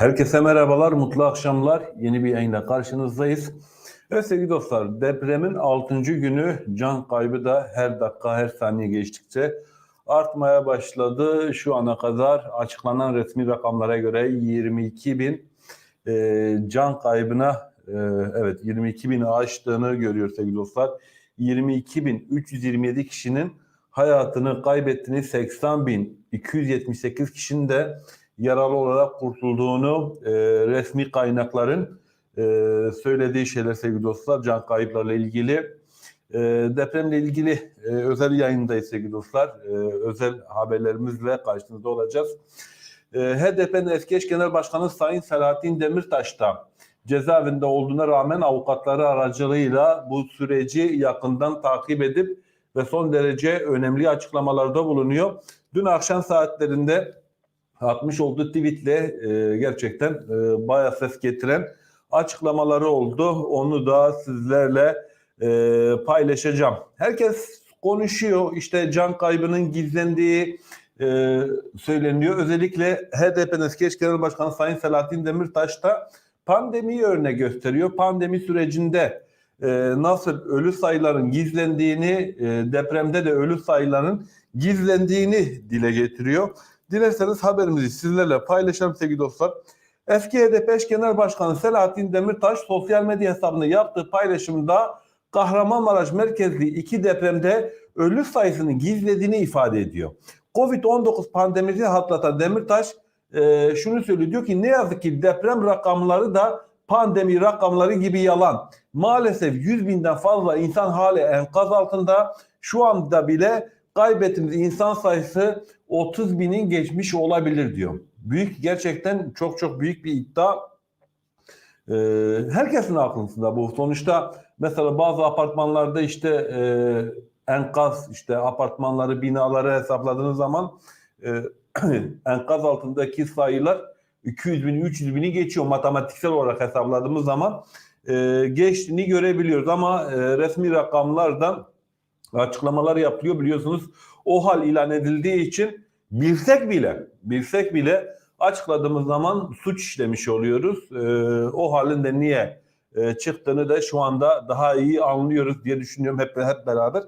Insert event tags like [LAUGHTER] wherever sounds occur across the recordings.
Herkese merhabalar, mutlu akşamlar. Yeni bir yayında karşınızdayız. Evet sevgili dostlar, depremin 6. günü can kaybı da her dakika, her saniye geçtikçe artmaya başladı. Şu ana kadar açıklanan resmi rakamlara göre 22 bin e, can kaybına, e, evet 22 bini aştığını görüyoruz sevgili dostlar. 22 bin 327 kişinin hayatını kaybettiğini, 80 bin 278 kişinin de yaralı olarak kurtulduğunu e, resmi kaynakların e, söylediği şeyler sevgili dostlar can kayıplarla ilgili. E, depremle ilgili e, özel yayındayız sevgili dostlar. E, özel haberlerimizle karşınızda olacağız. E, HDP'nin eski eş genel başkanı Sayın Selahattin Demirtaş da cezaevinde olduğuna rağmen avukatları aracılığıyla bu süreci yakından takip edip ve son derece önemli açıklamalarda bulunuyor. Dün akşam saatlerinde atmış olduğu tweetle e, gerçekten e, bayağı ses getiren açıklamaları oldu. Onu da sizlerle e, paylaşacağım. Herkes konuşuyor. İşte can kaybının gizlendiği e, söyleniyor. Özellikle HDP'nin eski genel başkanı Sayın Selahattin Demirtaş da pandemiyi örnek gösteriyor. Pandemi sürecinde e, nasıl ölü sayıların gizlendiğini, e, depremde de ölü sayıların gizlendiğini dile getiriyor. Dilerseniz haberimizi sizlerle paylaşalım sevgili dostlar. Eski HDP genel başkanı Selahattin Demirtaş sosyal medya hesabında yaptığı paylaşımda Kahramanmaraş merkezli iki depremde ölü sayısının gizlediğini ifade ediyor. Covid-19 pandemisini hatırlatan Demirtaş e, şunu söylüyor diyor ki ne yazık ki deprem rakamları da pandemi rakamları gibi yalan. Maalesef 100 binden fazla insan hali enkaz altında. Şu anda bile kaybettiğimiz insan sayısı 30 binin geçmiş olabilir diyor. Büyük gerçekten çok çok büyük bir iddia. Ee, herkesin aklında bu. Sonuçta mesela bazı apartmanlarda işte e, enkaz işte apartmanları binaları hesapladığınız zaman e, [CLEARS THROAT] enkaz altındaki sayılar 200 bin 300 bini geçiyor matematiksel olarak hesapladığımız zaman e, geçtiğini görebiliyoruz ama e, resmi rakamlardan açıklamalar yapılıyor biliyorsunuz. O hal ilan edildiği için bilsek bile bilsek bile açıkladığımız zaman suç işlemiş oluyoruz. Ee, o halin de niye e, çıktığını da şu anda daha iyi anlıyoruz diye düşünüyorum hep hep beraber.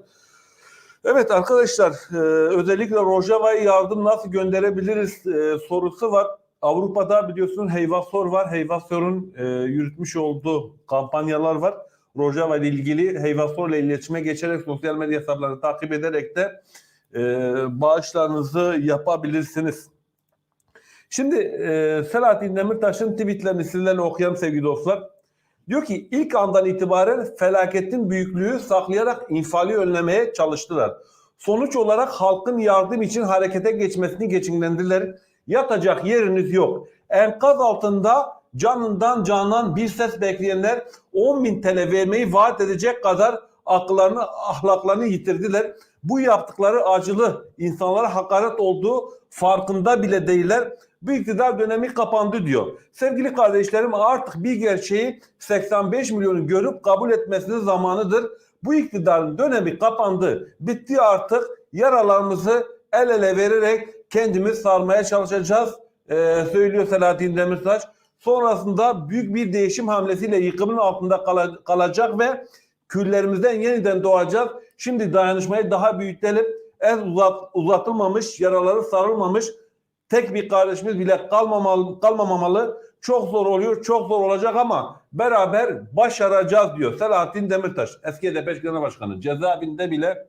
Evet arkadaşlar e, özellikle Rojava'ya yardım nasıl gönderebiliriz e, sorusu var. Avrupa'da biliyorsunuz Heyvasor var. Heyvasor'un e, yürütmüş olduğu kampanyalar var. Rojava ile ilgili Heyvasor ile iletişime geçerek sosyal medya hesaplarını takip ederek de e, bağışlarınızı yapabilirsiniz. Şimdi e, Selahattin Demirtaş'ın tweetlerini sizlerle okuyalım sevgili dostlar. Diyor ki ilk andan itibaren felaketin büyüklüğü saklayarak infali önlemeye çalıştılar. Sonuç olarak halkın yardım için harekete geçmesini geçinlendiler. Yatacak yeriniz yok. Enkaz altında canından canan bir ses bekleyenler 10 bin TL vermeyi vaat edecek kadar akıllarını, ahlaklarını yitirdiler. Bu yaptıkları acılı insanlara hakaret olduğu farkında bile değiller. Bu iktidar dönemi kapandı diyor. Sevgili kardeşlerim artık bir gerçeği 85 milyonu görüp kabul etmesinin zamanıdır. Bu iktidarın dönemi kapandı. Bitti artık. Yaralarımızı el ele vererek kendimiz sarmaya çalışacağız. Ee, söylüyor Selahattin Demirtaş. Sonrasında büyük bir değişim hamlesiyle yıkımın altında kal- kalacak ve küllerimizden yeniden doğacağız. Şimdi dayanışmayı daha büyütelim. El uzat, uzatılmamış, yaraları sarılmamış tek bir kardeşimiz bile kalmamalı, kalmamalı. Çok zor oluyor, çok zor olacak ama beraber başaracağız diyor Selahattin Demirtaş. Eski HDP Genel Başkanı cezaevinde bile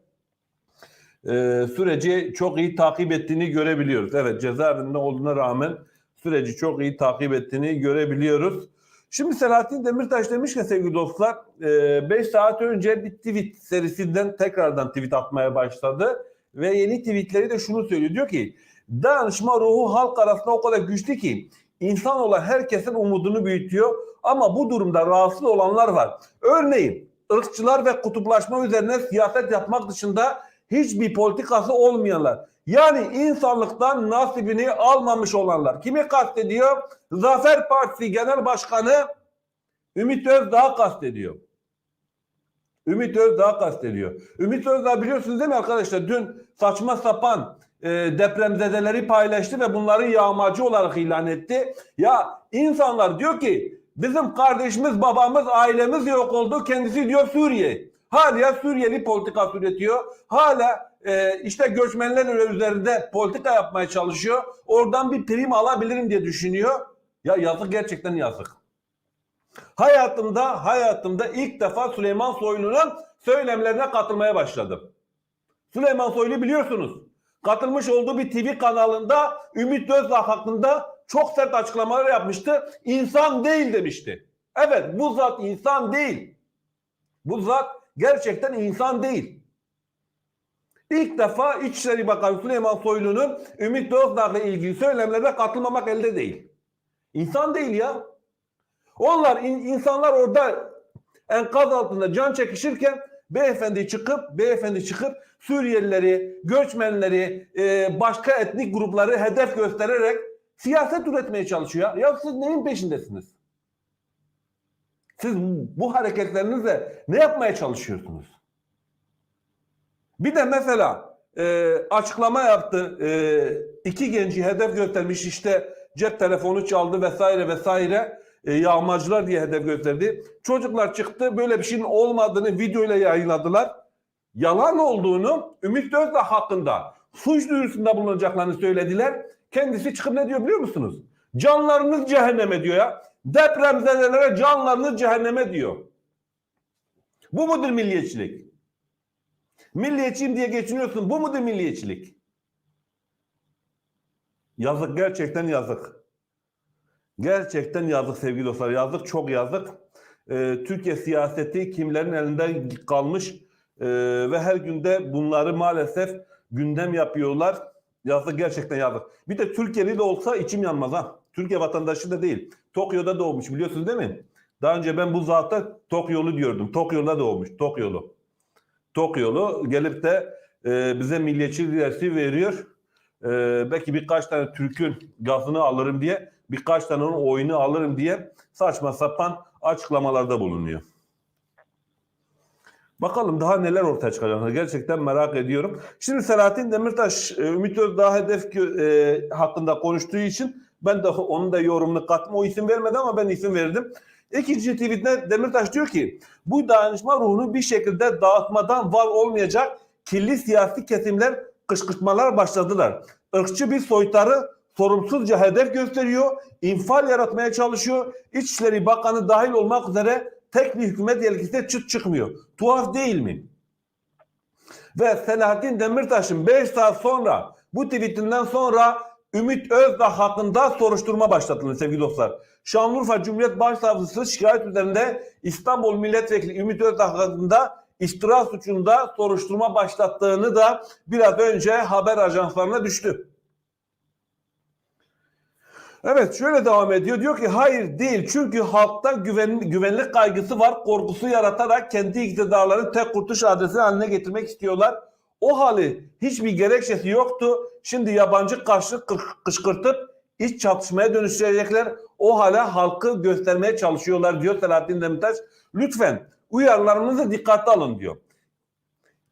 e, süreci çok iyi takip ettiğini görebiliyoruz. Evet cezaevinde olduğuna rağmen süreci çok iyi takip ettiğini görebiliyoruz. Şimdi Selahattin Demirtaş demiş ki sevgili dostlar 5 saat önce bir tweet serisinden tekrardan tweet atmaya başladı. Ve yeni tweetleri de şunu söylüyor. Diyor ki dayanışma ruhu halk arasında o kadar güçlü ki insan olan herkesin umudunu büyütüyor. Ama bu durumda rahatsız olanlar var. Örneğin ırkçılar ve kutuplaşma üzerine siyaset yapmak dışında hiçbir politikası olmayanlar. Yani insanlıktan nasibini almamış olanlar. Kimi kastediyor? Zafer Partisi Genel Başkanı Ümit Özdağ kastediyor. Ümit Özdağ kastediyor. Ümit Özdağ biliyorsunuz değil mi arkadaşlar? Dün saçma sapan e, depremzedeleri paylaştı ve bunları yağmacı olarak ilan etti. Ya insanlar diyor ki bizim kardeşimiz, babamız, ailemiz yok oldu. Kendisi diyor Suriye. Hala Suriyeli politika üretiyor. Hala e, işte göçmenler üzerinde politika yapmaya çalışıyor. Oradan bir prim alabilirim diye düşünüyor. Ya yazık gerçekten yazık. Hayatımda hayatımda ilk defa Süleyman Soylu'nun söylemlerine katılmaya başladım. Süleyman Soylu biliyorsunuz. Katılmış olduğu bir TV kanalında Ümit Özdağ hakkında çok sert açıklamalar yapmıştı. İnsan değil demişti. Evet bu zat insan değil. Bu zat gerçekten insan değil. İlk defa İçişleri Bakanı Süleyman Soylu'nun Ümit Özdağ'la ilgili söylemlerine katılmamak elde değil. İnsan değil ya. Onlar in- insanlar orada enkaz altında can çekişirken beyefendi çıkıp beyefendi çıkıp Suriyelileri, göçmenleri, e, başka etnik grupları hedef göstererek siyaset üretmeye çalışıyor. Ya siz neyin peşindesiniz? Siz bu hareketlerinizle ne yapmaya çalışıyorsunuz? Bir de mesela e, açıklama yaptı. E, iki genci hedef göstermiş işte cep telefonu çaldı vesaire vesaire. E, yağmacılar diye hedef gösterdi. Çocuklar çıktı böyle bir şeyin olmadığını videoyla yayınladılar. Yalan olduğunu Ümit Özdağ hakkında suç duyurusunda bulunacaklarını söylediler. Kendisi çıkıp ne diyor biliyor musunuz? Canlarınız cehenneme diyor ya. Depremzedelere canlarınız cehenneme diyor. Bu mudur milliyetçilik? Milliyetçiyim diye geçiniyorsun. Bu mudur milliyetçilik? Yazık gerçekten yazık. Gerçekten yazık sevgili dostlar. Yazık çok yazık. Ee, Türkiye siyaseti kimlerin elinde kalmış ee, ve her günde bunları maalesef gündem yapıyorlar. Yazık gerçekten yazık. Bir de Türkiye'li de olsa içim yanmaz ha. Türkiye vatandaşı da değil. Tokyo'da doğmuş biliyorsunuz değil mi? Daha önce ben bu zata Tokyo'lu diyordum. Tokyo'da doğmuş. Tokyo'lu. Tokyo'lu gelip de e, bize milliyetçi dersi veriyor. E, belki birkaç tane Türk'ün gazını alırım diye, birkaç tane onun oyunu alırım diye saçma sapan açıklamalarda bulunuyor. Bakalım daha neler ortaya çıkacak. Gerçekten merak ediyorum. Şimdi Selahattin Demirtaş, e, Ümit Özdağ hedef e, hakkında konuştuğu için ben de onun da yorumunu kattım. O isim vermedi ama ben isim verdim. İkinci tweetinde Demirtaş diyor ki bu dayanışma ruhunu bir şekilde dağıtmadan var olmayacak kirli siyasi kesimler kışkırtmalar başladılar. Irkçı bir soytarı sorumsuzca hedef gösteriyor, infial yaratmaya çalışıyor. İçişleri Bakanı dahil olmak üzere tek bir hükümet yelkisi çıt çıkmıyor. Tuhaf değil mi? Ve Selahattin Demirtaş'ın 5 saat sonra bu tweetinden sonra Ümit Özdağ hakkında soruşturma başlatıldı sevgili dostlar. Şanlıurfa Cumhuriyet Başsavcısı şikayet üzerinde İstanbul Milletvekili Ümit Özdağ hakkında iftira suçunda soruşturma başlattığını da biraz önce haber ajanslarına düştü. Evet şöyle devam ediyor. Diyor ki hayır değil. Çünkü halkta güven, güvenlik kaygısı var. Korkusu yaratarak kendi iktidarlarını tek kurtuş adresi haline getirmek istiyorlar. O hali hiçbir gerekçesi yoktu. Şimdi yabancı karşılık kı- kışkırtıp iç çatışmaya dönüştürecekler. O hale halkı göstermeye çalışıyorlar diyor Selahattin Demirtaş. Lütfen uyarılarınızı dikkate alın diyor.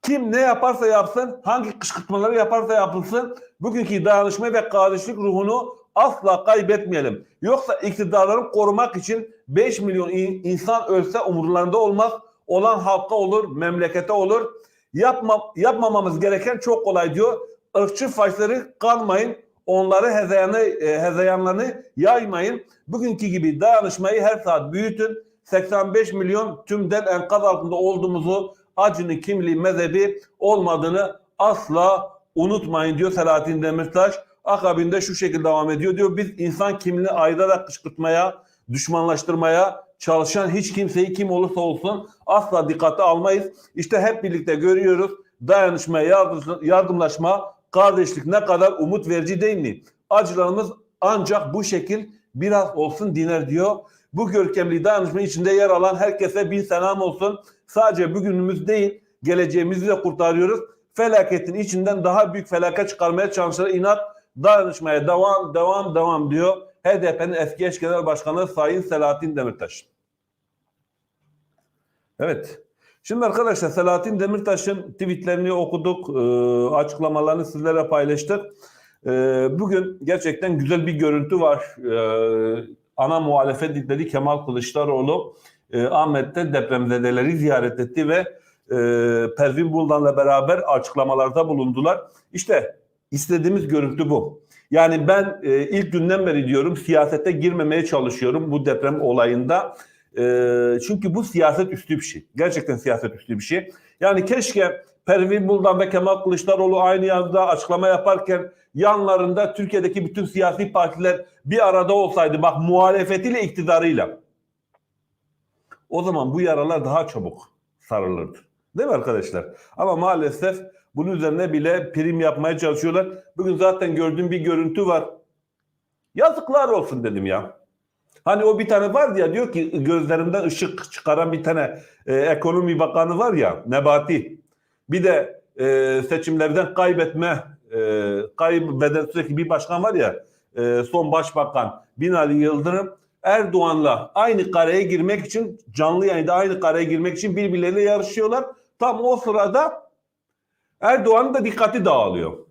Kim ne yaparsa yapsın, hangi kışkırtmaları yaparsa yapılsın, bugünkü dayanışma ve kardeşlik ruhunu asla kaybetmeyelim. Yoksa iktidarları korumak için 5 milyon in- insan ölse umurlarında olmaz. Olan halka olur, memlekete olur. Yapma, yapmamamız gereken çok kolay diyor. Irkçı faşları kanmayın. Onları hezeyanı, e, hezeyanlarını yaymayın. Bugünkü gibi dayanışmayı her saat büyütün. 85 milyon tümden enkaz altında olduğumuzu, acının kimliği, mezhebi olmadığını asla unutmayın diyor Selahattin Demirtaş. Akabinde şu şekilde devam ediyor. Diyor biz insan kimliğini ayırarak kışkırtmaya, düşmanlaştırmaya çalışan hiç kimseyi kim olursa olsun asla dikkate almayız. İşte hep birlikte görüyoruz. Dayanışma, yardım- yardımlaşma, kardeşlik ne kadar umut verici değil mi? Acılarımız ancak bu şekil biraz olsun diner diyor. Bu görkemli dayanışma içinde yer alan herkese bin selam olsun. Sadece bugünümüz değil, geleceğimizi de kurtarıyoruz. Felaketin içinden daha büyük felaket çıkarmaya çalışan inat dayanışmaya devam, devam, devam diyor. HDP'nin eski eş genel başkanı Sayın Selahattin Demirtaş. Evet. Şimdi arkadaşlar Selahattin Demirtaş'ın tweetlerini okuduk, e, açıklamalarını sizlere paylaştık. E, bugün gerçekten güzel bir görüntü var. E, ana muhalefet lideri Kemal Kılıçdaroğlu e, Ahmet'te depremzedeleri ziyaret etti ve e, Pervin Buldan'la beraber açıklamalarda bulundular. İşte istediğimiz görüntü bu. Yani ben e, ilk günden beri diyorum siyasete girmemeye çalışıyorum bu deprem olayında. E, çünkü bu siyaset üstü bir şey. Gerçekten siyaset üstü bir şey. Yani keşke Pervin Buldan ve Kemal Kılıçdaroğlu aynı yazda açıklama yaparken yanlarında Türkiye'deki bütün siyasi partiler bir arada olsaydı bak muhalefetiyle iktidarıyla. O zaman bu yaralar daha çabuk sarılırdı. Değil mi arkadaşlar? Ama maalesef bunun üzerine bile prim yapmaya çalışıyorlar. Bugün zaten gördüğüm bir görüntü var. Yazıklar olsun dedim ya. Hani o bir tane var ya diyor ki gözlerimden ışık çıkaran bir tane e, ekonomi bakanı var ya Nebati. Bir de e, seçimlerden kaybetme e, kaybeden sürekli bir başkan var ya e, son başbakan Binali Yıldırım Erdoğan'la aynı kareye girmek için canlı yayında aynı kareye girmek için birbirleriyle yarışıyorlar. Tam o sırada Erdoğan'ın da dikkati dağılıyor.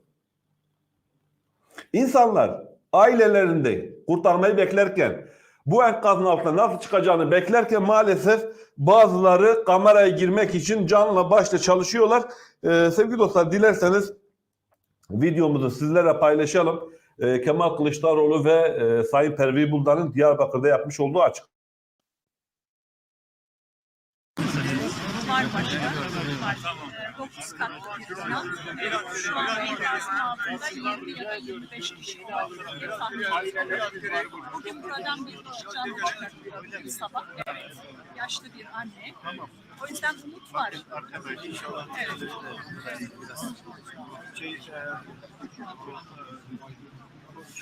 İnsanlar ailelerinde kurtarmayı beklerken bu enkazın altına nasıl çıkacağını beklerken maalesef bazıları kameraya girmek için canla başla çalışıyorlar. Ee, sevgili dostlar dilerseniz videomuzu sizlere paylaşalım. Ee, Kemal Kılıçdaroğlu ve e, Sayın Pervin Buldan'ın Diyarbakır'da yapmış olduğu açık. Var başka. Var. Ee, 9 katlı bir bina. Şu an enkazın altında 20 ya da 25 kişi var. diye tahmin. Bugün buradan bir kişi canlı çıkartıyor sabah. Evet. Yaşlı bir anne. O yüzden umut var. Evet. şey,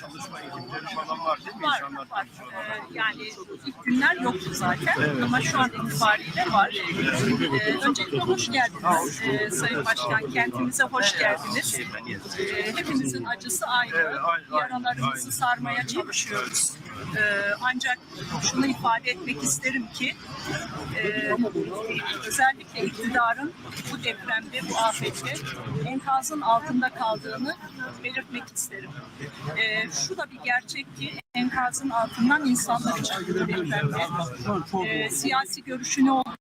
çalışma ekipleri falan var değil mi? Var, İnsanlar var. Ee, yani ilk günler yoktu zaten ama şu an itibariyle var. Ee, öncelikle hoş geldiniz ee, Sayın Başkan. Kentimize hoş geldiniz. Ee, hepimizin acısı aynı. Evet, Yaralarımızı sarmaya çalışıyoruz. Ee, ancak şunu ifade etmek isterim ki e, özellikle iktidarın bu depremde, bu afette enkazın altında kaldığını belirtmek isterim. Ee, şu da bir gerçek ki enkazın altından insanlar çıktı depremde. Ee, siyasi görüşü ne olsun,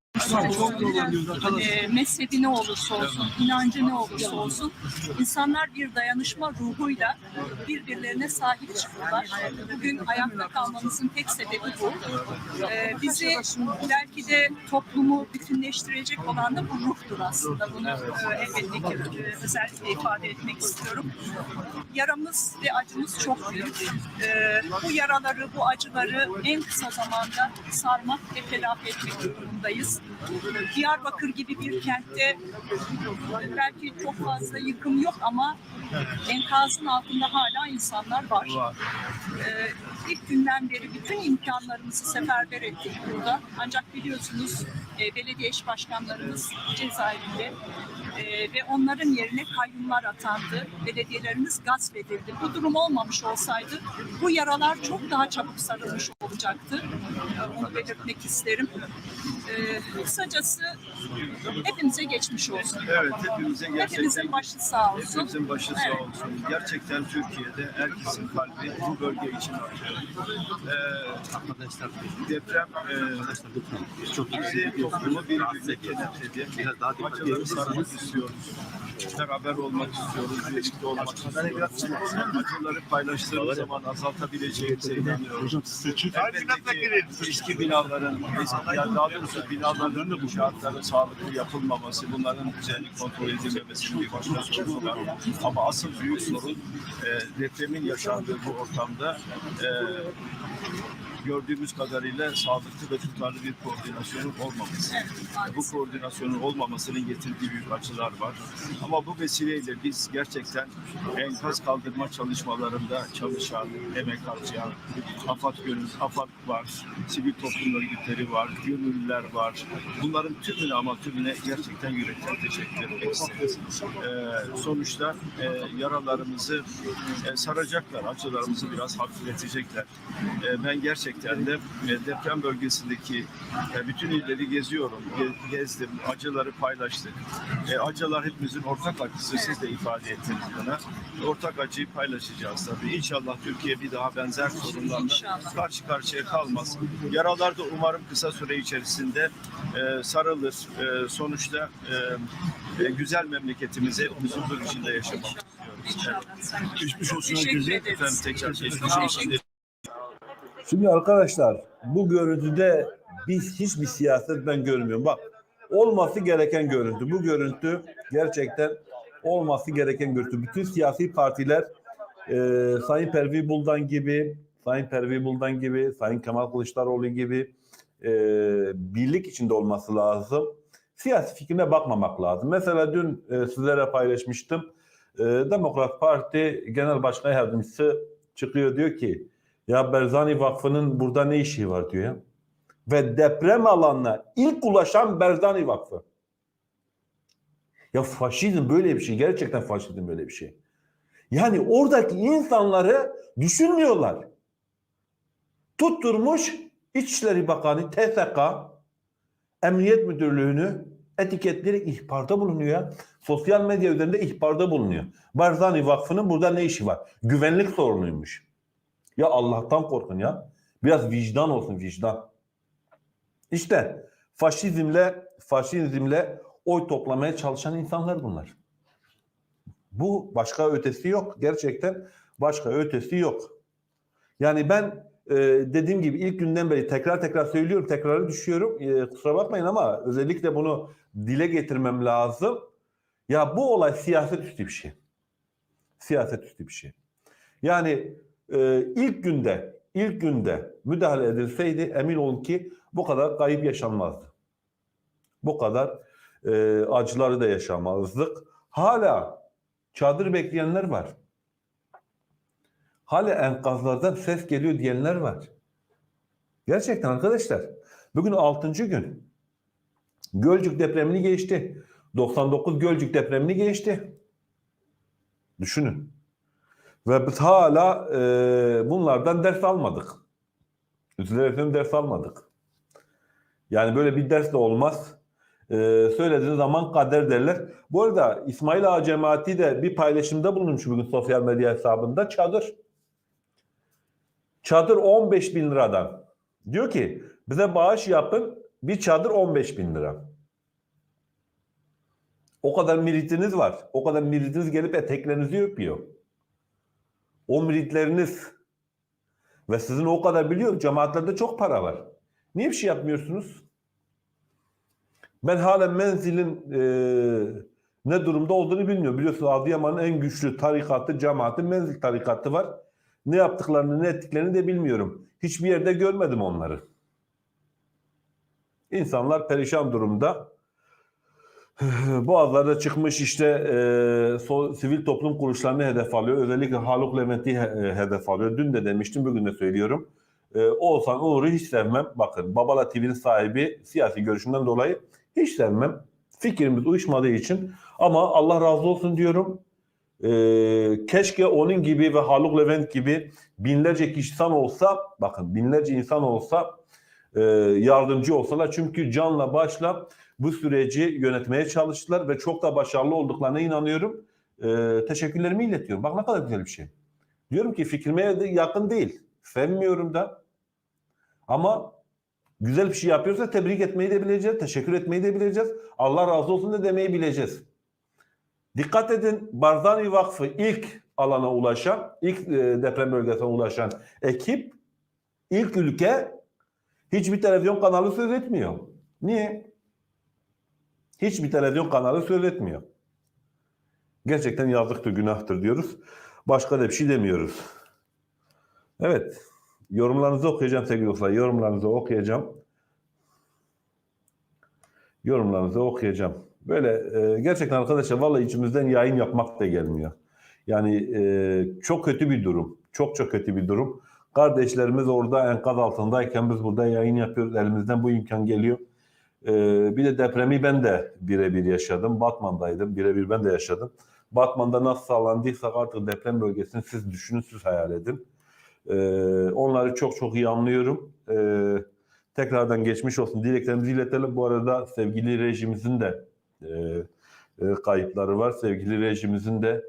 e, mezhebi ne olursa olsun, inancı ne olursa olsun, insanlar bir dayanışma ruhuyla birbirlerine sahip çıktılar. Bugün ayakta kalmamızın tek sebebi bu. Ee, bizi belki de toplumu bütünleştirecek olan da bu ruhtur aslında. Bunu e, elbette ki e, özellikle ifade etmek istiyorum. Yaramız ve acımız çok büyük. Ee, bu yaraları, bu acıları en kısa zamanda sarmak ve telafi etmek durumundayız. Diyarbakır gibi bir kentte belki çok fazla yıkım yok ama enkazın altında hala insanlar var. Ee, ilk günden beri bütün imkanlarımızı seferber ettik burada. Ancak biliyorsunuz e, belediye eş başkanlarımız cezaevinde e, ve onların yerine kayyumlar atandı. Belediyelerimiz gasp edildi. Bu durum olmamış olsaydı bu yaralar çok daha çabuk sarılmış olacaktı. E, onu belirtmek isterim. E, kısacası hepimize geçmiş olsun. Evet hepimize gerçekten Hepimizin başı sağ olsun. hepimizin başı sağ Evet. olsun. Gerçekten Türkiye'de herkesin kalbi bu bölge için atıyor. Ee, deprem e, çok bizi toplumu birbirine kenetledi. Acıları sarmak istiyoruz. Beraber olmak istiyoruz, birlikte olmak istiyoruz. Acıları paylaştığımız zaman azaltabileceğimize inanıyoruz. Elbette ki eski binaların, eski, ya daha doğrusu binaların inşaatların sağlıklı yapılmaması, bunların düzenli kontrol edilmemesinin bir başka sorunu var. Ama asıl büyük sorun e, depremin yaşandığı bu ortamda e, gördüğümüz kadarıyla sağlıklı ve tutarlı bir koordinasyonun olmaması. Bu koordinasyonun olmamasının getirdiği büyük açılar var. Ama bu vesileyle biz gerçekten enkaz kaldırma çalışmalarında çalışan, emek harcayan, AFAD gönül, AFAD var, sivil toplum örgütleri var, gönüllüler var. Bunların tümüne ama tümüne gerçekten yürekten teşekkür etmek isteriz. Ee, sonuçta e, yaralarımızı e, saracaklar, acılarımızı biraz hafifletecekler. E, ben gerçekten gerçekten de deprem bölgesindeki e, bütün illeri geziyorum, ge- gezdim, acıları paylaştık. E, acılar hepimizin ortak acısı, siz de ifade ettiniz buna. Ortak acıyı paylaşacağız tabii. İnşallah Türkiye bir daha benzer sorunlarla karşı karşıya kalmaz. Yaralar da umarım kısa süre içerisinde e, sarılır. Sonuçta güzel memleketimizi hepimiz huzur içinde yaşamak istiyoruz. Geçmiş olsun herkese. Efendim tekrar geçmiş olsun. Şimdi arkadaşlar bu görüntüde biz hiçbir siyaset ben görmüyorum. Bak olması gereken görüntü. Bu görüntü gerçekten olması gereken görüntü. Bütün siyasi partiler e, Sayın Pervi Buldan gibi, Sayın Pervi Buldan gibi, Sayın Kemal Kılıçdaroğlu gibi e, birlik içinde olması lazım. Siyasi fikrine bakmamak lazım. Mesela dün e, sizlere paylaşmıştım. E, Demokrat Parti Genel Başkan Yardımcısı çıkıyor diyor ki ya Berzani Vakfı'nın burada ne işi var diyor ya. Ve deprem alanına ilk ulaşan Berzani Vakfı. Ya faşizm böyle bir şey. Gerçekten faşizm böyle bir şey. Yani oradaki insanları düşünmüyorlar. Tutturmuş İçişleri Bakanı TSK Emniyet Müdürlüğü'nü etiketleyerek ihbarda bulunuyor. ya. Sosyal medya üzerinde ihbarda bulunuyor. Barzani Vakfı'nın burada ne işi var? Güvenlik sorunuymuş. Ya Allah'tan korkun ya. Biraz vicdan olsun vicdan. İşte faşizmle faşizmle oy toplamaya çalışan insanlar bunlar. Bu başka ötesi yok. Gerçekten başka ötesi yok. Yani ben e, dediğim gibi ilk günden beri tekrar tekrar söylüyorum, tekrarı düşüyorum. E, kusura bakmayın ama özellikle bunu dile getirmem lazım. Ya bu olay siyaset üstü bir şey. Siyaset üstü bir şey. Yani e, ilk günde ilk günde müdahale edilseydi emin olun ki bu kadar kayıp yaşanmazdı. Bu kadar e, acıları da yaşamazdık. Hala çadır bekleyenler var. Hala enkazlardan ses geliyor diyenler var. Gerçekten arkadaşlar. Bugün 6. gün. Gölcük depremini geçti. 99 Gölcük depremini geçti. Düşünün. Ve biz hala e, bunlardan ders almadık. Üzülerek ders almadık. Yani böyle bir ders de olmaz. E, söylediğiniz zaman kader derler. Bu arada İsmail Ağa cemaati de bir paylaşımda bulunmuş bugün sosyal medya hesabında. Çadır. Çadır 15 bin liradan. Diyor ki bize bağış yapın bir çadır 15 bin lira. O kadar miritiniz var. O kadar miritiniz gelip eteklerinizi öpüyor. O miritleriniz ve sizin o kadar biliyorum cemaatlerde çok para var. Niye bir şey yapmıyorsunuz? Ben halen menzilin e, ne durumda olduğunu bilmiyorum. Biliyorsunuz Adıyaman'ın en güçlü tarikatı, cemaati menzil tarikatı var. Ne yaptıklarını, ne ettiklerini de bilmiyorum. Hiçbir yerde görmedim onları. İnsanlar perişan durumda. [LAUGHS] Boğazlarda çıkmış işte e, so- sivil toplum kuruluşlarını hedef alıyor. Özellikle Haluk Levent'i he- hedef alıyor. Dün de demiştim, bugün de söylüyorum. E, Oğuzhan Uğur'u hiç sevmem. Bakın Babala TV'nin sahibi siyasi görüşünden dolayı hiç sevmem. Fikrimiz uyuşmadığı için. Ama Allah razı olsun diyorum. E, keşke onun gibi ve Haluk Levent gibi binlerce insan olsa, bakın binlerce insan olsa e, yardımcı olsalar. Çünkü canla başla bu süreci yönetmeye çalıştılar ve çok da başarılı olduklarına inanıyorum. E, teşekkürlerimi iletiyorum. Bak ne kadar güzel bir şey. Diyorum ki fikrime yakın değil. Sevmiyorum da. Ama güzel bir şey yapıyorsa tebrik etmeyi de bileceğiz. Teşekkür etmeyi de bileceğiz. Allah razı olsun da demeyi bileceğiz. Dikkat edin Barzani Vakfı ilk alana ulaşan, ilk e, deprem bölgesine ulaşan ekip, ilk ülke hiçbir televizyon kanalı söz etmiyor. Niye? Hiçbir televizyon kanalı söz. Gerçekten yazıktır, günahtır diyoruz. Başka da bir şey demiyoruz. Evet. Yorumlarınızı okuyacağım sevgili dostlar. Yorumlarınızı okuyacağım. Yorumlarınızı okuyacağım. Böyle e, gerçekten arkadaşlar vallahi içimizden yayın yapmak da gelmiyor. Yani e, çok kötü bir durum. Çok çok kötü bir durum. Kardeşlerimiz orada enkaz altındayken biz burada yayın yapıyoruz. Elimizden bu imkan geliyor. E, bir de depremi ben de birebir yaşadım. Batman'daydım. Birebir ben de yaşadım. Batman'da nasıl sağlandıysak artık deprem bölgesini siz düşünün, siz hayal edin. Ee, onları çok çok iyi anlıyorum. Ee, tekrardan geçmiş olsun dileklerimizi iletelim. Bu arada sevgili rejimizin de e, e, kayıpları var. Sevgili rejimizin de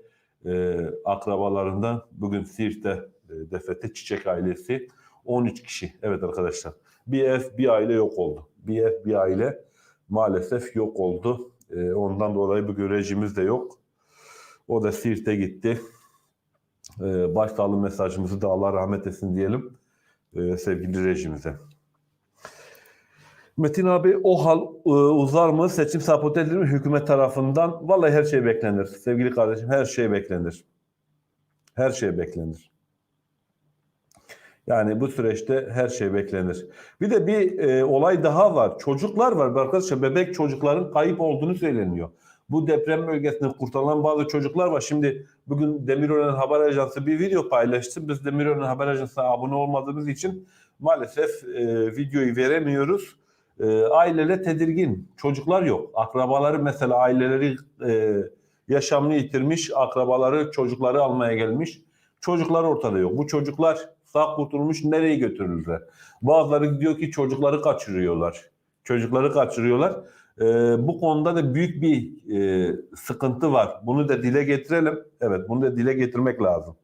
e, akrabalarından bugün Siirt'te e, defetti Çiçek ailesi 13 kişi. Evet arkadaşlar bir ev bir aile yok oldu. Bir ev bir aile maalesef yok oldu. E, ondan dolayı bugün rejimiz de yok. O da Siirt'e gitti. E, başsağlığı mesajımızı da Allah rahmet etsin diyelim e, sevgili rejimize. Metin abi o hal e, uzar mı? Seçim sabote edilir mi hükümet tarafından? Vallahi her şey beklenir. Sevgili kardeşim her şey beklenir. Her şey beklenir. Yani bu süreçte her şey beklenir. Bir de bir e, olay daha var. Çocuklar var arkadaşlar. Bebek çocukların kayıp olduğunu söyleniyor. Bu deprem bölgesinde kurtarılan bazı çocuklar var. Şimdi bugün Demirören Haber Ajansı bir video paylaştı. Biz Demirören Haber Ajansı'na abone olmadığımız için maalesef e, videoyu veremiyoruz. E, aileler tedirgin. Çocuklar yok. Akrabaları mesela aileleri e, yaşamını yitirmiş. Akrabaları çocukları almaya gelmiş. Çocuklar ortada yok. Bu çocuklar sağ kurtulmuş nereye götürürler? Bazıları diyor ki çocukları kaçırıyorlar. Çocukları kaçırıyorlar. Ee, bu konuda da büyük bir e, sıkıntı var. Bunu da dile getirelim. Evet bunu da dile getirmek lazım.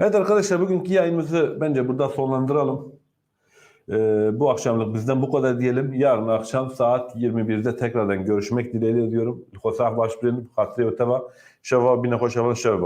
Evet arkadaşlar bugünkü yayınımızı bence burada sonlandıralım. Ee, bu akşamlık bizden bu kadar diyelim. Yarın akşam saat 21'de tekrardan görüşmek dileğiyle diyorum. Hosah başbirin, Hatri Öteva, Şeva Bine Hoşavan Şeva